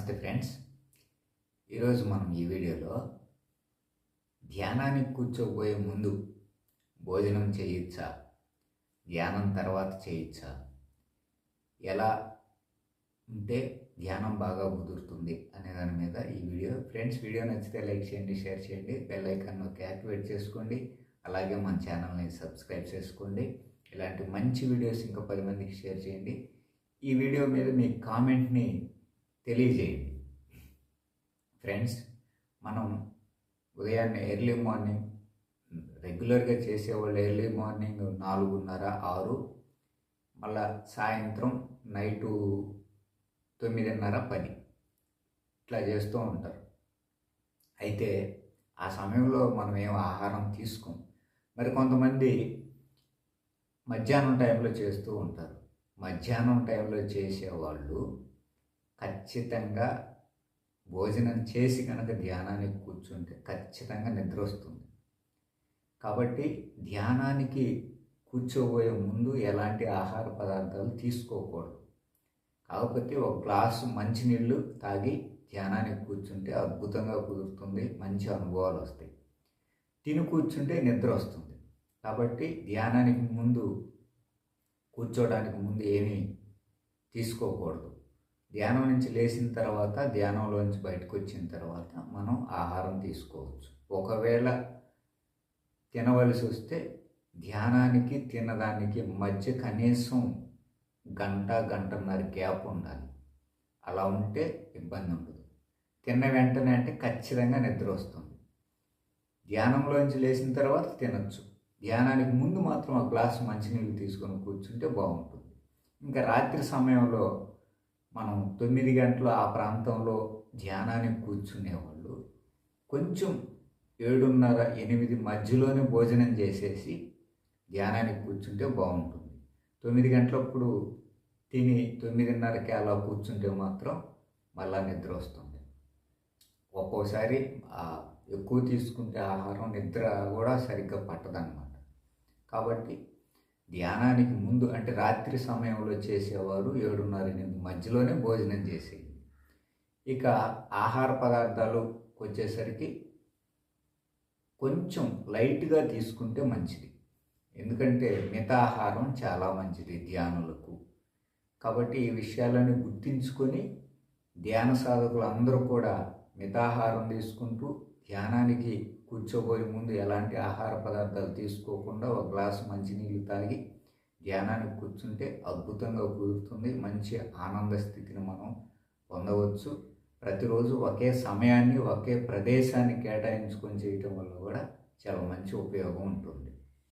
నమస్తే ఫ్రెండ్స్. ఈరోజు మనం ఈ వీడియోలో ధ్యానానికి కూర్చోబోయే ముందు భోజనం చేయొచ్చా? ధ్యానం తర్వాత చేయొచ్చా? ఎలా ఉంటే ధ్యానం బాగా కుదురుతుంది అనే దాని మీద ఈ వీడియో. ఫ్రెండ్స్ వీడియో నచ్చితే లైక్ చేయండి షేర్ చేయండి బెల్ ఐకాన్ నొక్కి యాక్టివేట్ చేసుకోండి. అలాగే మన ఛానల్ని సబ్స్క్రైబ్ చేసుకోండి. ఇలాంటి మంచి వీడియోస్ ఇంకా పది మందికి షేర్ చేయండి. ఈ వీడియో మీద మీ కామెంట్ని తెలియజేయండి. ఫ్రెండ్స్ మనం ఉదయాన్నే ఎర్లీ మార్నింగ్ రెగ్యులర్గా చేసేవాళ్ళు ఎర్లీ మార్నింగ్ నాలుగున్నర ఆరు మళ్ళా సాయంత్రం నైటు తొమ్మిదిన్నర పది. ఇట్లా చేస్తూ ఉంటారు. అయితే ఆ సమయంలో మనం ఏం ఆహారం తీసుకోం? మరి కొంతమంది మధ్యాహ్నం టైంలో చేస్తూ ఉంటారు. మధ్యాహ్నం టైంలో చేసేవాళ్ళు ఖచ్చితంగా భోజనం చేసి కనుక ధ్యానానికి కూర్చుంటే ఖచ్చితంగా నిద్ర వస్తుంది. కాబట్టి ధ్యానానికి కూర్చోబోయే ముందు ఎలాంటి ఆహార పదార్థాలు తీసుకోకూడదు. కాకపోతే ఒక గ్లాసు మంచినీళ్ళు తాగి ధ్యానానికి కూర్చుంటే అద్భుతంగా కుదురుతుంది మంచి అనుభవాలు వస్తాయి. తిని కూర్చుంటే నిద్ర వస్తుంది. కాబట్టి ధ్యానానికి ముందు కూర్చోడానికి ముందు ఏమీ తీసుకోకూడదు. ధ్యానం నుంచి లేచిన తర్వాత ధ్యానంలోంచి బయటకు వచ్చిన తర్వాత మనం ఆహారం తీసుకోవచ్చు. ఒకవేళ తినవలసి వస్తే ధ్యానానికి తినడానికి మధ్య కనీసం గంట గంటన్నర గ్యాప్ ఉండాలి. అలా ఉంటే ఇబ్బంది ఉండదు. తిన్న వెంటనే అంటే ఖచ్చితంగా నిద్ర వస్తుంది. ధ్యానంలోంచి లేచిన తర్వాత తినచ్చు. ధ్యానానికి ముందు మాత్రం ఆ గ్లాసు మంచినీళ్ళు తీసుకొని కూర్చుంటే బాగుంటుంది. ఇంకా రాత్రి సమయంలో మనం తొమ్మిది గంటలు ఆ ప్రాంతంలో ధ్యానానికి కూర్చునేవాళ్ళు. కొంచెం ఏడున్నర ఎనిమిది మధ్యలోనే భోజనం చేసేసి ధ్యానానికి కూర్చుంటే బాగుంటుంది. తొమ్మిది గంటలప్పుడు తిని తొమ్మిదిన్నరకి అలా కూర్చుంటే మాత్రం మళ్ళా నిద్ర వస్తుంది. ఒక్కోసారి ఎక్కువ తీసుకుంటే ఆహారం నిద్ర కూడా సరిగ్గా పట్టదన్నమాట. కాబట్టి ధ్యానానికి ముందు అంటే రాత్రి సమయంలో చేసేవారు ఏడున్నర ఎనిమిది మధ్యలోనే భోజనం చేసేది. ఇక ఆహార పదార్థాలు వచ్చేసరికి కొంచెం లైట్గా తీసుకుంటే మంచిది. ఎందుకంటే మితాహారం చాలా మంచిది ధ్యానులకు. కాబట్టి ఈ విషయాలను గుర్తించుకొని ధ్యాన సాధకులు అందరూ కూడా మితాహారం తీసుకుంటూ ధ్యానానికి కూర్చోబోయే ముందు ఎలాంటి ఆహార పదార్థాలు తీసుకోకుండా ఒక గ్లాసు మంచినీళ్ళు తాగి ధ్యానానికి కూర్చుంటే అద్భుతంగా కుదురుతుంది. మంచి ఆనంద స్థితిని మనం పొందవచ్చు. ప్రతిరోజు ఒకే సమయాన్ని ఒకే ప్రదేశాన్ని కేటాయించుకొని చేయటం వల్ల కూడా చాలా మంచి ఉపయోగం ఉంటుంది.